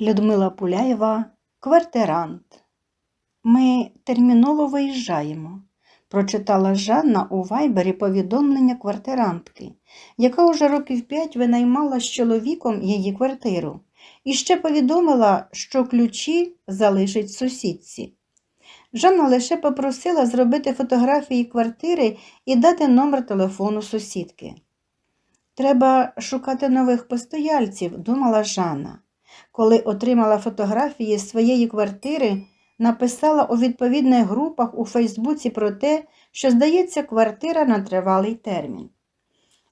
Людмила Пуляєва, квартирант. Ми терміново виїжджаємо, прочитала Жанна у вайбері повідомлення квартирантки, яка уже років п'ять винаймала з чоловіком її квартиру, і ще повідомила, що ключі залишить сусідці. Жанна лише попросила зробити фотографії квартири і дати номер телефону сусідки. Треба шукати нових постояльців, думала Жанна. Коли отримала фотографії своєї квартири, написала у відповідних групах у Фейсбуці про те, що здається квартира на тривалий термін.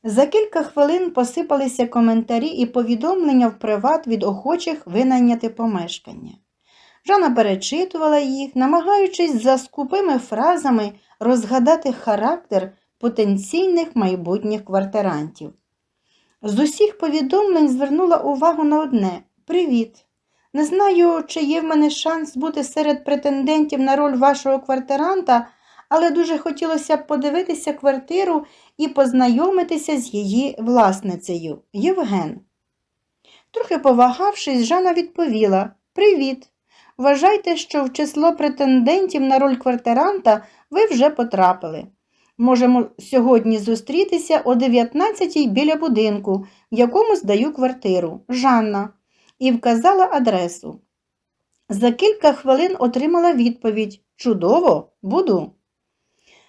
За кілька хвилин посипалися коментарі і повідомлення в приват від охочих винайняти помешкання. Жанна перечитувала їх, намагаючись за скупими фразами розгадати характер потенційних майбутніх квартирантів. З усіх повідомлень звернула увагу на одне Привіт. Не знаю, чи є в мене шанс бути серед претендентів на роль вашого квартиранта, але дуже хотілося б подивитися квартиру і познайомитися з її власницею Євген. Трохи повагавшись, Жанна відповіла Привіт. Вважайте, що в число претендентів на роль квартиранта ви вже потрапили. Можемо сьогодні зустрітися о 19-й біля будинку, в якому здаю квартиру. Жанна і вказала адресу. За кілька хвилин отримала відповідь Чудово, буду.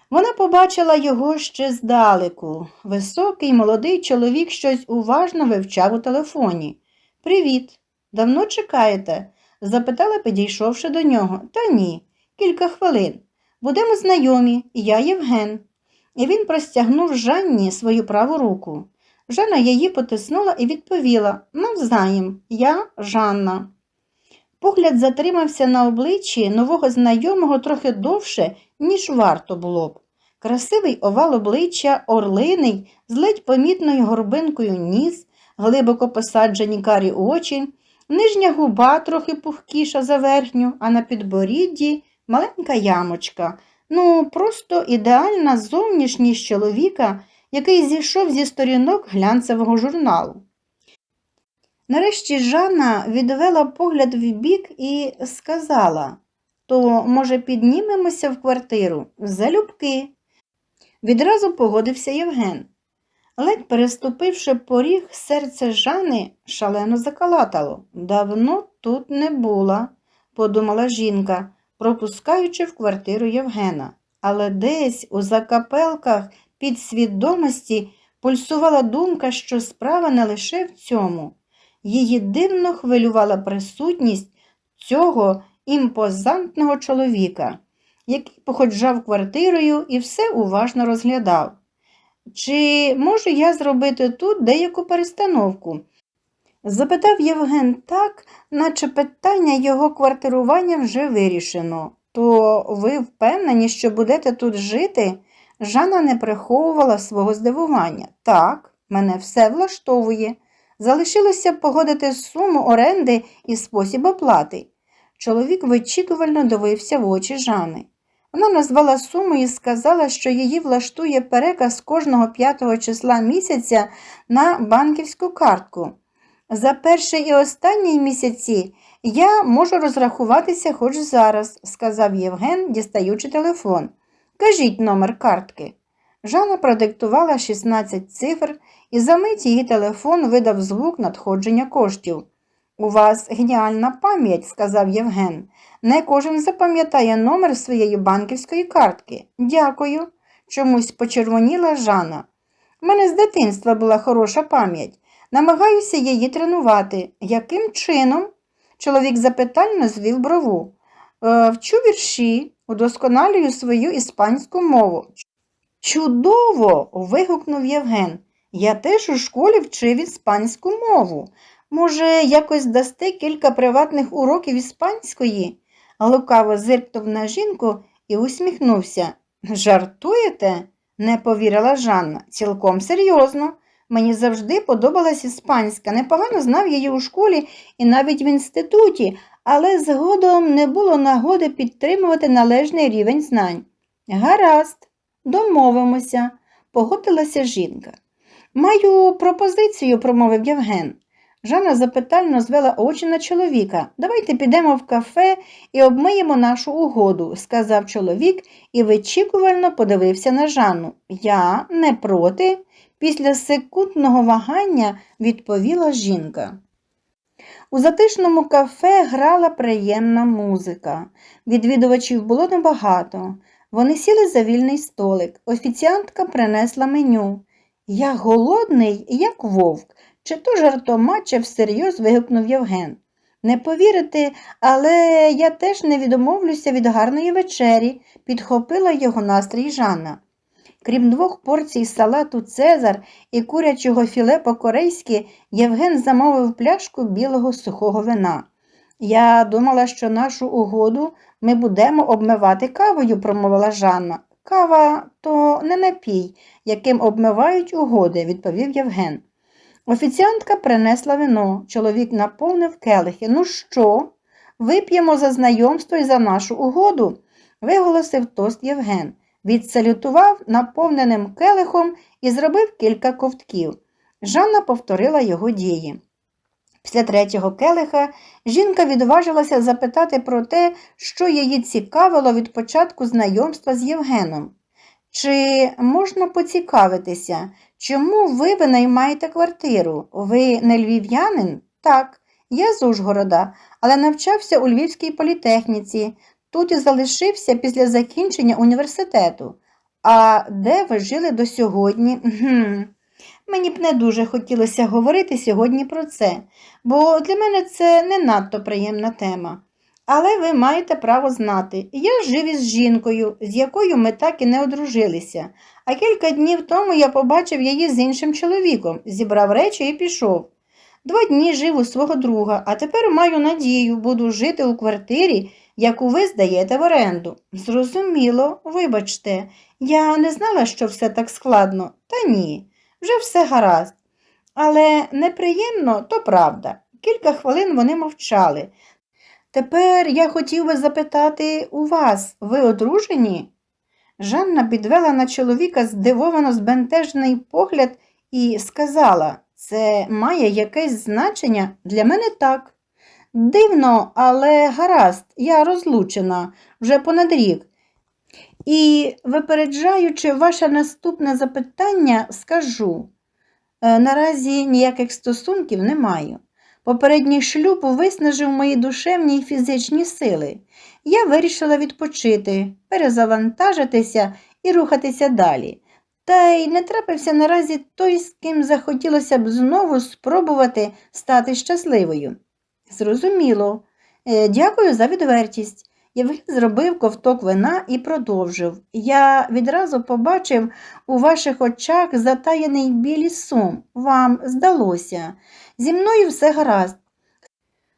Вона побачила його ще здалеку. Високий молодий чоловік щось уважно вивчав у телефоні. Привіт, давно чекаєте? запитала, підійшовши до нього. Та ні, кілька хвилин. Будемо знайомі, я Євген. І він простягнув Жанні свою праву руку. Жанна її потиснула і відповіла навзаєм, я Жанна. Погляд затримався на обличчі нового знайомого трохи довше, ніж варто було б. Красивий овал обличчя, орлиний, з ледь помітною горбинкою ніс, глибоко посаджені карі очі, нижня губа трохи пухкіша за верхню, а на підборідді маленька ямочка. Ну, просто ідеальна зовнішність чоловіка, який зійшов зі сторінок глянцевого журналу. Нарешті Жанна відвела погляд в бік і сказала то, може, піднімемося в квартиру? Залюбки. Відразу погодився Євген. Ледь переступивши поріг, серце Жани шалено закалатало. Давно тут не була, подумала жінка, пропускаючи в квартиру Євгена. Але десь у закапелках підсвідомості пульсувала думка, що справа не лише в цьому. Її дивно хвилювала присутність цього імпозантного чоловіка, який походжав квартирою і все уважно розглядав. Чи можу я зробити тут деяку перестановку? Запитав Євген так, наче питання його квартирування вже вирішено. То ви впевнені, що будете тут жити? Жанна не приховувала свого здивування. Так, мене все влаштовує. Залишилося погодити суму оренди і спосіб оплати. Чоловік вичікувально дивився в очі Жани. Вона назвала суму і сказала, що її влаштує переказ кожного п'ятого числа місяця на банківську картку. За перший і останній місяці я можу розрахуватися хоч зараз, сказав Євген, дістаючи телефон. Кажіть номер картки. Жанна продиктувала 16 цифр і за мить її телефон видав звук надходження коштів. У вас геніальна пам'ять, сказав Євген. Не кожен запам'ятає номер своєї банківської картки. Дякую. Чомусь почервоніла Жанна. У мене з дитинства була хороша пам'ять. Намагаюся її тренувати. Яким чином? Чоловік запитально звів брову. «Е, Вчу вірші, удосконалюю свою іспанську мову. Чудово! вигукнув Євген. Я теж у школі вчив іспанську мову. Може, якось дасте кілька приватних уроків іспанської? Лукаво зиркнув на жінку і усміхнувся. Жартуєте? не повірила Жанна. Цілком серйозно. Мені завжди подобалась іспанська, непогано знав її у школі і навіть в інституті, але згодом не було нагоди підтримувати належний рівень знань. Гаразд, домовимося, погодилася жінка. Маю пропозицію, промовив Євген. Жанна запитально звела очі на чоловіка. Давайте підемо в кафе і обмиємо нашу угоду, сказав чоловік і вичікувально подивився на Жанну. Я не проти. Після секундного вагання відповіла жінка. У затишному кафе грала приємна музика. Відвідувачів було небагато. Вони сіли за вільний столик. Офіціантка принесла меню. Я голодний, як вовк. Чи то жартома, чи всерйоз вигукнув Євген. Не повірите, але я теж не відмовлюся від гарної вечері, підхопила його настрій Жанна. Крім двох порцій салату Цезар і курячого філе по-корейськи, Євген замовив пляшку білого сухого вина. Я думала, що нашу угоду ми будемо обмивати кавою, промовила Жанна. Кава то не напій, яким обмивають угоди, відповів Євген. Офіціантка принесла вино. Чоловік наповнив келихи. Ну що? Вип'ємо за знайомство і за нашу угоду, виголосив тост Євген. Відсалютував наповненим келихом і зробив кілька ковтків. Жанна повторила його дії. Після третього келиха жінка відважилася запитати про те, що її цікавило від початку знайомства з Євгеном. Чи можна поцікавитися, чому ви винаймаєте квартиру? Ви не львів'янин? Так, я з Ужгорода, але навчався у Львівській політехніці. Тут і залишився після закінчення університету. А де ви жили до сьогодні? Гм. Мені б не дуже хотілося говорити сьогодні про це, бо для мене це не надто приємна тема. Але ви маєте право знати, я жив із жінкою, з якою ми так і не одружилися, а кілька днів тому я побачив її з іншим чоловіком, зібрав речі і пішов. Два дні жив у свого друга, а тепер маю надію, буду жити у квартирі, яку ви здаєте в оренду. Зрозуміло, вибачте, я не знала, що все так складно, та ні, вже все гаразд. Але неприємно, то правда. Кілька хвилин вони мовчали. Тепер я хотів би запитати у вас, ви одружені? Жанна підвела на чоловіка здивовано збентежений погляд і сказала, це має якесь значення для мене так. Дивно, але гаразд, я розлучена вже понад рік. І, випереджаючи ваше наступне запитання, скажу е, наразі ніяких стосунків не маю. Попередній шлюб виснажив мої душевні і фізичні сили. Я вирішила відпочити, перезавантажитися і рухатися далі. Та й не трапився наразі той, з ким захотілося б знову спробувати стати щасливою. Зрозуміло. Е, Дякую за відвертість. Євген зробив ковток вина і продовжив. Я відразу побачив у ваших очах затаєний білий сум. Вам здалося. Зі мною все гаразд.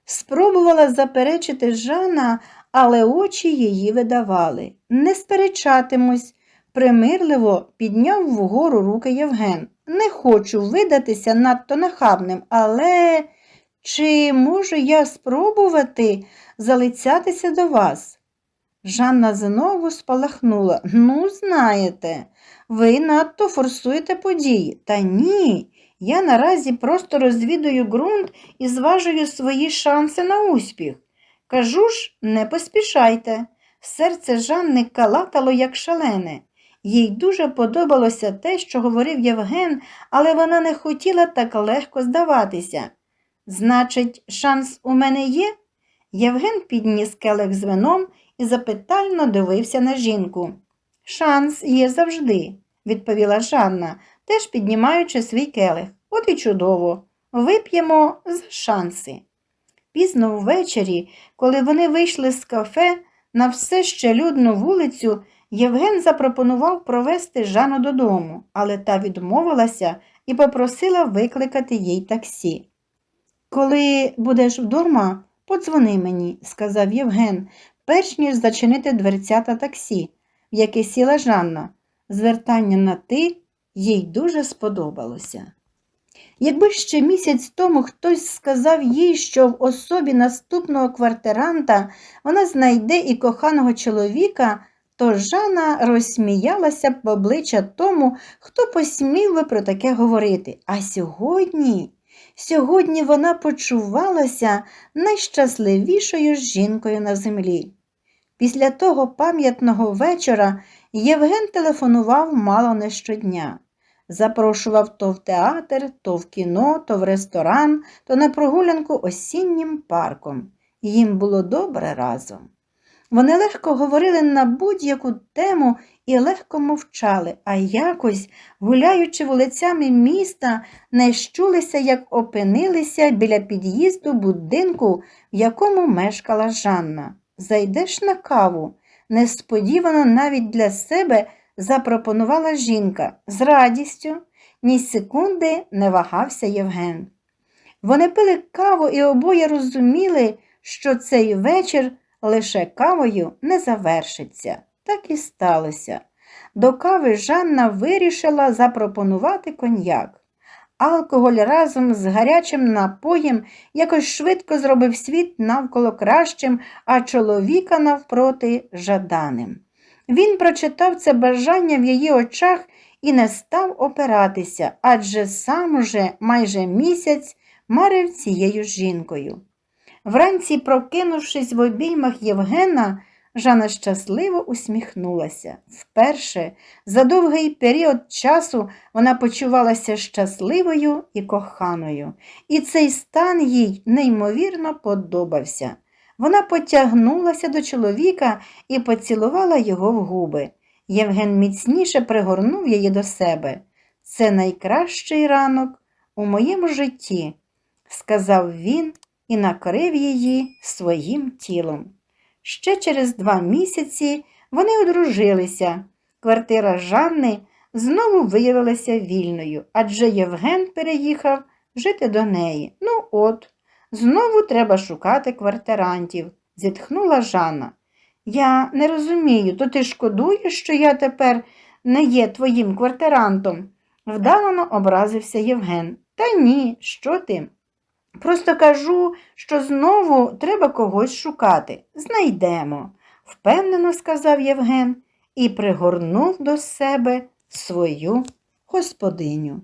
Спробувала заперечити Жана, але очі її видавали. Не сперечатимусь, примирливо підняв вгору руки Євген. Не хочу видатися надто нахабним, але чи можу я спробувати залицятися до вас? Жанна знову спалахнула. Ну, знаєте, ви надто форсуєте події. Та ні, я наразі просто розвідую ґрунт і зважую свої шанси на успіх. Кажу ж, не поспішайте. Серце Жанни калатало, як шалене. Їй дуже подобалося те, що говорив Євген, але вона не хотіла так легко здаватися. Значить, шанс у мене є? Євген підніс келих з вином і запитально дивився на жінку. Шанс є завжди, відповіла Жанна, теж піднімаючи свій келих. От і чудово. Вип'ємо за шанси. Пізно ввечері, коли вони вийшли з кафе на все ще людну вулицю, Євген запропонував провести Жанну додому, але та відмовилася і попросила викликати їй таксі. Коли будеш вдома, подзвони мені, сказав Євген, перш ніж зачинити дверцята таксі, в яке сіла Жанна. Звертання на ти їй дуже сподобалося. Якби ще місяць тому хтось сказав їй, що в особі наступного квартиранта вона знайде і коханого чоловіка, то Жанна розсміялася б обличчя тому, хто посмів би про таке говорити. А сьогодні, Сьогодні вона почувалася найщасливішою жінкою на землі. Після того пам'ятного вечора Євген телефонував мало не щодня. Запрошував то в театр, то в кіно, то в ресторан, то на прогулянку осіннім парком. Їм було добре разом. Вони легко говорили на будь-яку тему і легко мовчали, а якось, гуляючи вулицями міста, не щулися, як опинилися біля під'їзду будинку, в якому мешкала Жанна. Зайдеш на каву. Несподівано навіть для себе запропонувала жінка з радістю, ні секунди не вагався Євген. Вони пили каву і обоє розуміли, що цей вечір лише кавою не завершиться. Так і сталося. До кави Жанна вирішила запропонувати коньяк. Алкоголь разом з гарячим напоєм якось швидко зробив світ навколо кращим, а чоловіка навпроти жаданим. Він прочитав це бажання в її очах і не став опиратися, адже сам уже майже місяць марив цією жінкою. Вранці, прокинувшись в обіймах Євгена, Жанна щасливо усміхнулася. Вперше за довгий період часу вона почувалася щасливою і коханою, і цей стан їй неймовірно подобався. Вона потягнулася до чоловіка і поцілувала його в губи. Євген міцніше пригорнув її до себе. Це найкращий ранок у моєму житті, сказав він і накрив її своїм тілом. Ще через два місяці вони одружилися. Квартира Жанни знову виявилася вільною, адже Євген переїхав жити до неї. Ну от, знову треба шукати квартирантів, зітхнула Жанна. Я не розумію, то ти шкодуєш, що я тепер не є твоїм квартирантом? Вдавано образився Євген. Та ні, що ти? Просто кажу, що знову треба когось шукати. Знайдемо, впевнено сказав Євген і пригорнув до себе свою господиню.